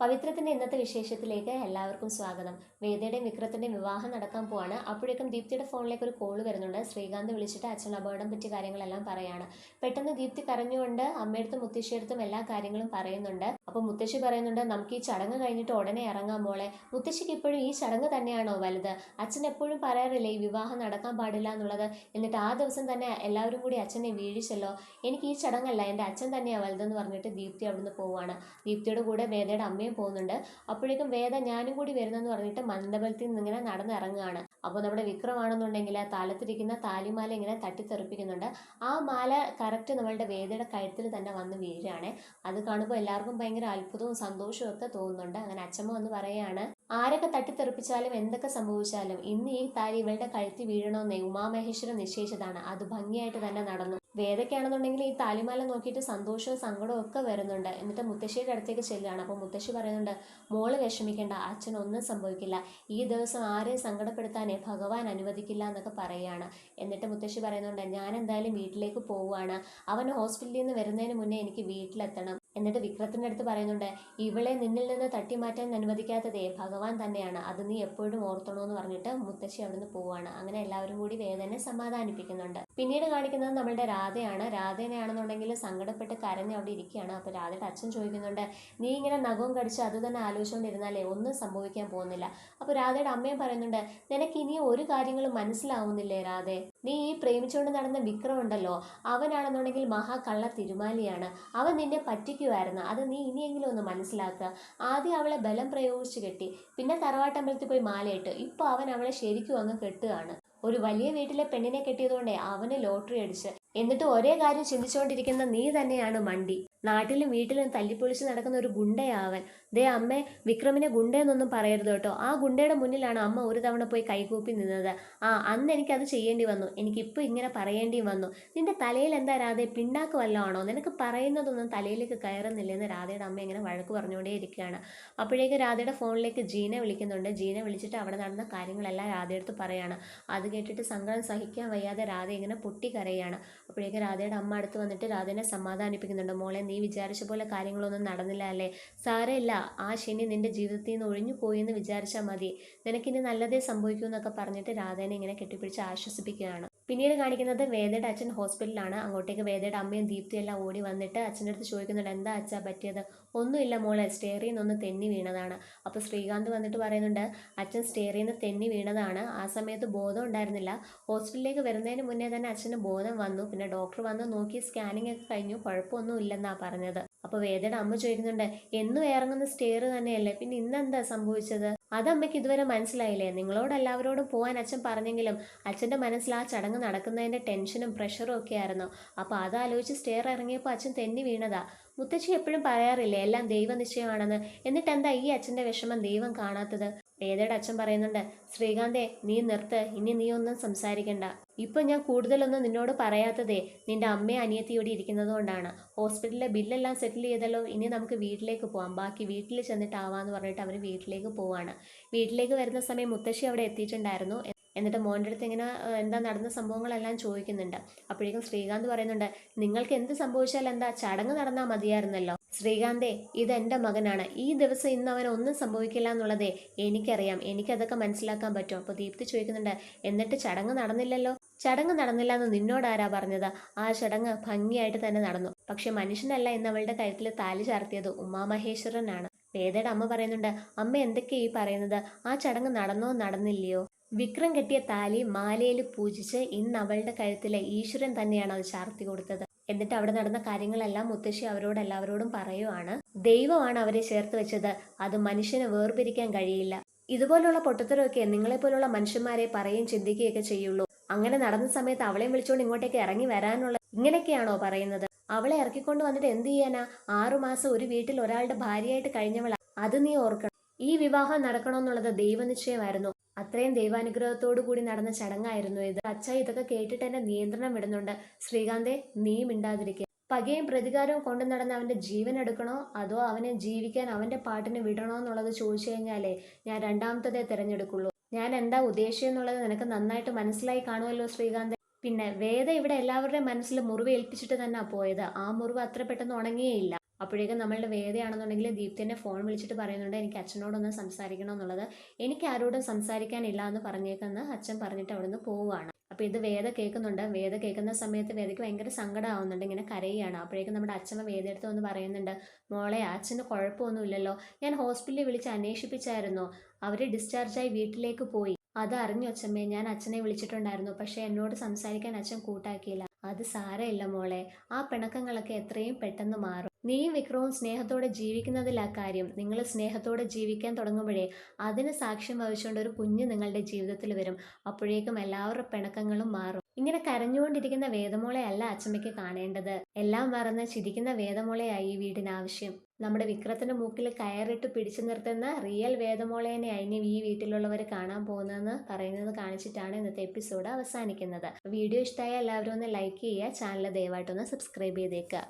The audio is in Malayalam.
പവിത്രത്തിന്റെ ഇന്നത്തെ വിശേഷത്തിലേക്ക് എല്ലാവർക്കും സ്വാഗതം. വേദയുടെയും വിക്രത്തിന്റെയും വിവാഹം നടക്കാൻ പോവാണ്. അപ്പോഴേക്കും ദീപ്തിയുടെ ഫോണിലേക്ക് ഒരു കോൾ വരുന്നുണ്ട്. ശ്രീകാന്ത് വിളിച്ചിട്ട് അച്ഛൻ അപകടം പറ്റിയ കാര്യങ്ങളെല്ലാം പറയാണ്. പെട്ടെന്ന് ദീപ്തി കരഞ്ഞുകൊണ്ട് അമ്മയടുത്തും മുത്തശ്ശിയടുത്തും എല്ലാ കാര്യങ്ങളും പറയുന്നുണ്ട്. അപ്പോൾ മുത്തശ്ശി പറയുന്നുണ്ട് നമുക്ക് ഈ ചടങ്ങ് കഴിഞ്ഞിട്ട് ഉടനെ ഇറങ്ങാൻ മോളെ. മുത്തശ്ശിക്ക് ഇപ്പോഴും ഈ ചടങ്ങ് തന്നെയാണോ വലുത്? അച്ഛൻ എപ്പോഴും പറയാറില്ലേ ഈ വിവാഹം നടക്കാൻ പാടില്ല എന്നുള്ളത്. എന്നിട്ട് ആ ദിവസം തന്നെ എല്ലാവരും കൂടി അച്ഛനെ വീഴിച്ചല്ലോ. എനിക്ക് ഈ ചടങ്ങല്ല എന്റെ അച്ഛൻ തന്നെയാണ് വലുതെന്ന് പറഞ്ഞിട്ട് ദീപ്തി അവിടുന്ന് പോവാണ്. ദീപ്തിയുടെ കൂടെ വേദയുടെ അമ്മയും പോകുന്നുണ്ട്. അപ്പോഴേക്കും വേദ ഞാനും കൂടി വരുന്നെന്ന് പറഞ്ഞിട്ട് മണ്ഡപത്തിൽ നിന്ന് ഇങ്ങനെ നടന്നിറങ്ങുകയാണ്. അപ്പോൾ നമ്മുടെ വിക്രമാണെന്നുണ്ടെങ്കിൽ താലത്തിരിക്കുന്ന താലിമാല ഇങ്ങനെ തട്ടിത്തെറിപ്പിക്കുന്നുണ്ട്. ആ മാല കറക്റ്റ് നമ്മളുടെ വേദയുടെ കഴുത്തിൽ തന്നെ വന്ന് വീഴുകയാണ്. അത് കാണുമ്പോൾ എല്ലാവർക്കും ഭയങ്കര അത്ഭുതവും സന്തോഷവും ഒക്കെ തോന്നുന്നുണ്ട്. അങ്ങനെ അച്ഛമ്മ വന്ന് പറയുകയാണ് ആരൊക്കെ തട്ടിത്തെറിപ്പിച്ചാലും എന്തൊക്കെ സംഭവിച്ചാലും ഇന്ന് ഈ താരി ഇവളുടെ കഴുത്തി വീഴണമെന്നേ ഉമാമഹേശ്വരൻ നിശ്ചയിച്ചതാണ്. അത് ഭംഗിയായിട്ട് തന്നെ നടന്നു. വേദയ്ക്കാണെന്നുണ്ടെങ്കിൽ ഈ താലിമാല നോക്കിയിട്ട് സന്തോഷവും സങ്കടവും ഒക്കെ വരുന്നുണ്ട്. എന്നിട്ട് മുത്തശ്ശിയുടെ അടുത്തേക്ക് ചെല്ലുകയാണ്. അപ്പോൾ മുത്തശ്ശി പറയുന്നുണ്ട് മോൾ വിഷമിക്കേണ്ട അച്ഛൻ ഒന്നും സംഭവിക്കില്ല. ഈ ദിവസം ആരെയും സങ്കടപ്പെടുത്താനേ ഭഗവാൻ അനുവദിക്കില്ല എന്നൊക്കെ പറയുകയാണ്. എന്നിട്ട് മുത്തശ്ശി പറയുന്നുണ്ട് ഞാൻ എന്തായാലും വീട്ടിലേക്ക് പോവുകയാണ്. അവൻ ഹോസ്പിറ്റലിൽ നിന്ന് വരുന്നതിന് മുന്നേ എനിക്ക് വീട്ടിലെത്തണം. എന്നിട്ട് വിക്രത്തിന്റെ അടുത്ത് പറയുന്നുണ്ട് ഇവളെ നിന്നിൽ നിന്ന് തട്ടി മാറ്റാൻ അനുവദിക്കാത്തതേ ഭഗവാൻ തന്നെയാണ്. അത് നീ എപ്പോഴും ഓർത്തണമെന്ന് പറഞ്ഞിട്ട് മുത്തശ്ശി അവിടുന്ന് പോവാണ്. അങ്ങനെ എല്ലാവരും കൂടി വേദനെ സമാധാനിപ്പിക്കുന്നുണ്ട്. പിന്നീട് കാണിക്കുന്നത് നമ്മളുടെ രാധയാണ്. രാധേനെയാണെന്നുണ്ടെങ്കിൽ സങ്കടപ്പെട്ട് കരഞ്ഞ് അവിടെ ഇരിക്കുകയാണ്. അപ്പോൾ രാധയുടെ അച്ഛൻ ചോദിക്കുന്നുണ്ട് നീ ഇങ്ങനെ നഖവും കടിച്ച് അത് തന്നെ ആലോചിച്ചുകൊണ്ടിരുന്നാലേ ഒന്നും സംഭവിക്കാൻ പോകുന്നില്ല. അപ്പോൾ രാധയുടെ അമ്മയും പറയുന്നുണ്ട് നിനക്ക് ഇനി ഒരു കാര്യങ്ങളും മനസ്സിലാവുന്നില്ലേ രാധേ? നീ ഈ പ്രേമിച്ചുകൊണ്ട് നടന്ന വിക്രം ഉണ്ടല്ലോ. അവനാണെന്നുണ്ടെങ്കിൽ മഹാകള്ള തിരുമാലിയാണ്. അവൻ നിന്നെ പറ്റിക്കുമായിരുന്നു അത് നീ ഇനിയെങ്കിലും ഒന്ന് മനസ്സിലാക്കുക ആദ്യം അവളെ ബലം പ്രയോഗിച്ച് കെട്ടി. പിന്നെ തറവാട്ടമ്പലത്തിൽ പോയി മാലയിട്ട്. ഇപ്പോൾ അവൻ അവളെ ശരിക്കും അങ്ങ് കെട്ടുകയാണ്. ഒരു വലിയ വീട്ടിലെ പെണ്ണിനെ കെട്ടിയതുകൊണ്ടേ അവന് ലോട്ടറി അടിച്ച്. എന്നിട്ട് ഒരേ കാര്യം ചിന്തിച്ചുകൊണ്ടിരിക്കുന്ന നീ തന്നെയാണ് മണ്ടി. നാട്ടിലും വീട്ടിലും തല്ലിപ്പൊളിച്ച് നടക്കുന്ന ഒരു ഗുണ്ടയാവൻ. ദേ അമ്മേ വിക്രമിനെ ഗുണ്ടയെന്നൊന്നും പറയരുത് കേട്ടോ. ആ ഗുണ്ടയുടെ മുന്നിലാണ് അമ്മ ഒരു തവണ പോയി കൈകൂപ്പി നിന്നത്. ആ അന്ന് എനിക്കത് ചെയ്യേണ്ടി വന്നു. എനിക്കിപ്പോൾ ഇങ്ങനെ പറയേണ്ടി വന്നു. നിന്റെ തലയിൽ എന്താ രാധെ? പിണ്ടാക്ക് വല്ലതാണോ? നിനക്ക് പറയുന്നതൊന്നും തലയിലേക്ക് കയറുന്നില്ലെന്ന് രാധയുടെ അമ്മ ഇങ്ങനെ വഴക്ക് പറഞ്ഞുകൊണ്ടേ ഇരിക്കുകയാണ്. അപ്പോഴേക്കും രാധയുടെ ഫോണിലേക്ക് ജീന വിളിക്കുന്നുണ്ട്. ജീന വിളിച്ചിട്ട് അവിടെ നടന്ന കാര്യങ്ങളെല്ലാം രാധയെടുത്ത് പറയാണ്. അത് കേട്ടിട്ട് സങ്കടം സഹിക്കാൻ വയ്യാതെ രാധ ഇങ്ങനെ പൊട്ടിക്കരയാണ്. അപ്പോഴേക്കും രാധയുടെ അമ്മ അടുത്ത് വന്നിട്ട് രാധേനെ സമാധാനിപ്പിക്കുന്നുണ്ട്. മോളെ നീ വിചാരിച്ച പോലെ കാര്യങ്ങളൊന്നും നടന്നില്ല അല്ലേ? സാരമില്ല. ആ ശനി നിന്റെ ജീവിതത്തിൽ നിന്ന് ഒഴിഞ്ഞു പോയി എന്ന് വിചാരിച്ചാൽ മതി. നിനക്കിനി നല്ലതേ സംഭവിക്കൂ എന്നൊക്കെ പറഞ്ഞിട്ട് രാധേനെ ഇങ്ങനെ കെട്ടിപ്പിടിച്ച് ആശ്വസിപ്പിക്കുകയാണ്. പിന്നീട് കാണിക്കുന്നത് വേദയുടെ അച്ഛൻ ഹോസ്പിറ്റലിലാണ്. അങ്ങോട്ടേക്ക് വേദയുടെ അമ്മയും ദീപ്തിയും എല്ലാം ഓടി വന്നിട്ട് അച്ഛന്റെ അടുത്ത് ചോദിക്കുന്നുണ്ട് എന്താ അച്ഛാ പറ്റിയത്? ഒന്നുമില്ല മോളെ സ്റ്റേറിയിൽ നിന്ന് തെന്നി വീണതാണ്. അപ്പോൾ ശ്രീകാന്ത് വന്നിട്ട് പറയുന്നുണ്ട് അച്ഛൻ സ്റ്റേറിയിൽ നിന്ന് തെന്നി വീണതാണ്. ആ സമയത്ത് ബോധം ഉണ്ടായിരുന്നില്ല. ഹോസ്പിറ്റലിലേക്ക് വരുന്നതിന് മുന്നേ തന്നെ അച്ഛന് ബോധം വന്നു. പിന്നെ ഡോക്ടർ വന്ന് നോക്കി സ്കാനിങ് ഒക്കെ കഴിഞ്ഞു. കുഴപ്പമൊന്നും ഇല്ലെന്നാണ് പറഞ്ഞത്. അപ്പോൾ വേദയുടെ അമ്മ ചോദിക്കുന്നുണ്ട് എന്നും ഇറങ്ങുന്ന സ്റ്റെയർ തന്നെയല്ലേ? പിന്നെ ഇന്നെന്താ സംഭവിച്ചത്? അത് അമ്മയ്ക്ക് ഇതുവരെ മനസ്സിലായില്ലേ? നിങ്ങളോട് എല്ലാവരോടും പോകാൻ അച്ഛൻ പറഞ്ഞെങ്കിലും അച്ഛന്റെ മനസ്സിൽ ആ ചടങ്ങ് നടക്കുന്നതിന്റെ ടെൻഷനും പ്രഷറും ഒക്കെ ആയിരുന്നു. അപ്പോൾ അതാലോചിച്ച് സ്റ്റെയർ ഇറങ്ങിയപ്പോൾ അച്ഛൻ തെന്നി വീണതാ. മുത്തശ്ശി എപ്പോഴും പറയാറില്ലേ എല്ലാം ദൈവനിശ്ചയമാണെന്ന്. എന്നിട്ട് എന്താ ഈ അച്ഛന്റെ വിഷമം ദൈവം കാണാത്തത്? വേദയുടെ അച്ഛൻ പറയുന്നുണ്ട് ശ്രീകാന്തേ നീ നിർത്ത് ഇനി നീ ഒന്നും സംസാരിക്കണ്ട. ഇപ്പൊ ഞാൻ കൂടുതലൊന്നും നിന്നോട് പറയാത്തതേ നിന്റെ അമ്മയും അനിയത്തിയോടെ ഇരിക്കുന്നതുകൊണ്ടാണ് ഇരിക്കുന്നത് കൊണ്ടാണ്. ഹോസ്പിറ്റലിലെ ബില്ലെല്ലാം സെറ്റിൽ ചെയ്തല്ലോ ഇനി നമുക്ക് വീട്ടിലേക്ക് പോവാം. ബാക്കി വീട്ടിൽ ചെന്നിട്ടാവാന്ന് പറഞ്ഞിട്ട് അവർ വീട്ടിലേക്ക് പോവാണ്. വീട്ടിലേക്ക് വരുന്ന സമയം മുത്തശ്ശി അവിടെ എത്തിയിട്ടുണ്ടായിരുന്നു. എന്നിട്ട് മോന്റെ അടുത്ത് ഇങ്ങനെ എന്താ നടന്ന സംഭവങ്ങളെല്ലാം ചോദിക്കുന്നുണ്ട്. അപ്പോഴേക്കും ശ്രീകാന്ത് പറയുന്നുണ്ട് നിങ്ങൾക്ക് എന്ത് സംഭവിച്ചാൽ എന്താ ചടങ്ങ് നടന്നാൽ മതിയായിരുന്നല്ലോ. ശ്രീകാന്തേ ഇത് എന്റെ മകനാണ്. ഈ ദിവസം ഇന്ന് അവൻ ഒന്നും സംഭവിക്കില്ല എന്നുള്ളതേ എനിക്കറിയാം. എനിക്കതൊക്കെ മനസ്സിലാക്കാൻ പറ്റും. അപ്പോൾ ദീപ്തി ചോദിക്കുന്നുണ്ട് എന്നിട്ട് ചടങ്ങ് നടന്നില്ലല്ലോ? ചടങ്ങ് നടന്നില്ല എന്ന് നിന്നോടാരാ പറഞ്ഞത്? ആ ചടങ്ങ് ഭംഗിയായിട്ട് തന്നെ നടന്നു. പക്ഷെ മനുഷ്യനല്ല ഇന്ന് അവളുടെ കഴുത്തിൽ താലി ചാർത്തിയത്. ഉമാമഹേശ്വരനാണ്. വേദയുടെ അമ്മ പറയുന്നുണ്ട് അമ്മ എന്തൊക്കെയാ ഈ പറയുന്നത്? ആ ചടങ്ങ് നടന്നോ നടന്നില്ലയോ? വിക്രം കെട്ടിയ താലി മാലയിൽ പൂജിച്ച് ഇന്ന് അവളുടെ കഴുത്തിലെ ഈശ്വരൻ തന്നെയാണ് അത് ചാർത്തി കൊടുത്തത്. എന്നിട്ട് അവിടെ നടന്ന കാര്യങ്ങളെല്ലാം മുത്തശ്ശി അവരോട് എല്ലാവരോടും പറയുവാണ്. ദൈവമാണ് അവരെ ചേർത്ത് വെച്ചത്. അത് മനുഷ്യന് വേർപിരിക്കാൻ കഴിയില്ല. ഇതുപോലുള്ള പൊട്ടത്തരമൊക്കെ നിങ്ങളെപ്പോലുള്ള മനുഷ്യന്മാരെ പറയുകയും ചിന്തിക്കുകയൊക്കെ ചെയ്യുള്ളൂ. അങ്ങനെ നടന്ന സമയത്ത് അവളെയും വിളിച്ചുകൊണ്ട് ഇങ്ങോട്ടേക്ക് ഇറങ്ങി വരാനുള്ള ഇങ്ങനെയൊക്കെയാണോ പറയുന്നത്? അവളെ ഇറക്കിക്കൊണ്ട് വന്നിട്ട് എന്ത് ചെയ്യാനാ? ആറുമാസം ഒരു വീട്ടിൽ ഒരാളുടെ ഭാര്യയായിട്ട് കഴിഞ്ഞവളാ. അത് നീ ഓർക്കണം. ഈ വിവാഹം നടക്കണമെന്നുള്ളത് ദൈവനിശ്ചയമായിരുന്നു. അത്രയും ദൈവാനുഗ്രഹത്തോടു കൂടി നടന്ന ചടങ്ങായിരുന്നു ഇത്. അച്ഛ ഇതൊക്കെ കേട്ടിട്ട് എന്നെ നിയന്ത്രണം വിടുന്നുണ്ട്. ശ്രീകാന്തെ നീ മിണ്ടാതിരിക്കുക പകയും പ്രതികാരവും കൊണ്ടു നടന്ന് അവന്റെ ജീവൻ എടുക്കണോ? അതോ അവനെ ജീവിക്കാൻ അവന്റെ പാട്ടിന് വിടണോ എന്നുള്ളത് ചോദിച്ചു കഴിഞ്ഞാലേ ഞാൻ രണ്ടാമത്തതേ തിരഞ്ഞെടുക്കുള്ളൂ. ഞാൻ എന്താ ഉദ്ദേശിച്ചെന്നുള്ളത് നിനക്ക് നന്നായിട്ട് മനസ്സിലായി കാണുമല്ലോ ശ്രീകാന്ത്. പിന്നെ വേദ ഇവിടെ എല്ലാവരുടെയും മനസ്സിൽ മുറിവ് ഏൽപ്പിച്ചിട്ട് തന്നെ പോയത്. ആ മുറിവ് അത്ര പെട്ടെന്ന് ഉണങ്ങിയേയില്ല അപ്പോഴേക്കും നമ്മളുടെ വേദയാണെന്നുണ്ടെങ്കിൽ ദീപ്തി എന്നെ ഫോൺ വിളിച്ചിട്ട് പറയുന്നുണ്ട് എനിക്ക് അച്ഛനോടൊന്ന് സംസാരിക്കണം എന്നുള്ളത് എനിക്ക് ആരോടും സംസാരിക്കാനില്ല എന്ന് പറഞ്ഞേക്കെന്ന് അച്ഛൻ പറഞ്ഞിട്ട് അവിടുന്ന് പോവുകയാണ്. അപ്പോൾ ഇത് വേദ കേൾക്കുന്നുണ്ട്. വേദ കേൾക്കുന്ന സമയത്ത് വേദയ്ക്ക് ഭയങ്കര സങ്കടമാവുന്നുണ്ട്. ഇങ്ങനെ കരയുകയാണ്. അപ്പോഴേക്കും നമ്മുടെ അച്ഛമ്മ വേദയെടുത്ത് വന്ന് പറയുന്നുണ്ട് മോളെ അച്ഛന് കുഴപ്പമൊന്നുമില്ലല്ലോ. ഞാൻ ഹോസ്പിറ്റലിൽ വിളിച്ച് അന്വേഷിപ്പിച്ചായിരുന്നു. അവർ ഡിസ്ചാർജായി വീട്ടിലേക്ക് പോയി. അത് അറിഞ്ഞു അച്ഛമ്മേ ഞാൻ അച്ഛനെ വിളിച്ചിട്ടുണ്ടായിരുന്നു. പക്ഷേ എന്നോട് സംസാരിക്കാൻ അച്ഛൻ കൂട്ടാക്കിയില്ല. അത് സാരമില്ല മോളെ. ആ പിണക്കങ്ങളൊക്കെ എത്രയും പെട്ടെന്ന് മാറും. നീയും വിക്രവും സ്നേഹത്തോടെ ജീവിക്കുന്നതിൽ ആ കാര്യം. നിങ്ങൾ സ്നേഹത്തോടെ ജീവിക്കാൻ തുടങ്ങുമ്പോഴേ അതിന് സാക്ഷ്യം വഹിച്ചുകൊണ്ട് ഒരു കുഞ്ഞ് നിങ്ങളുടെ ജീവിതത്തിൽ വരും. അപ്പോഴേക്കും എല്ലാവരുടെ പിണക്കങ്ങളും മാറും. ഇങ്ങനെ കരഞ്ഞുകൊണ്ടിരിക്കുന്ന വേദമോളെ അല്ല അച്ഛമ്മയ്ക്ക് കാണേണ്ടത്. എല്ലാം മറന്ന് ചിരിക്കുന്ന വേദമോളെയായി ഈ വീടിനാവശ്യം നമ്മുടെ വിക്രത്തിന്റെ മൂക്കിൽ കയറിട്ട് പിടിച്ചു നിർത്തുന്ന റിയൽ വേദമോളേനെ ഇനി ഈ വീട്ടിലുള്ളവർ കാണാൻ പോകുന്നതെന്ന് പറയുന്നത് കാണിച്ചിട്ടാണ് ഇന്നത്തെ എപ്പിസോഡ് അവസാനിക്കുന്നത്. വീഡിയോ ഇഷ്ടമായ എല്ലാവരും ഒന്ന് ലൈക്ക് ചെയ്യുക ചാനൽ ദയവായിട്ടൊന്ന് സബ്സ്ക്രൈബ് ചെയ്തേക്കുക.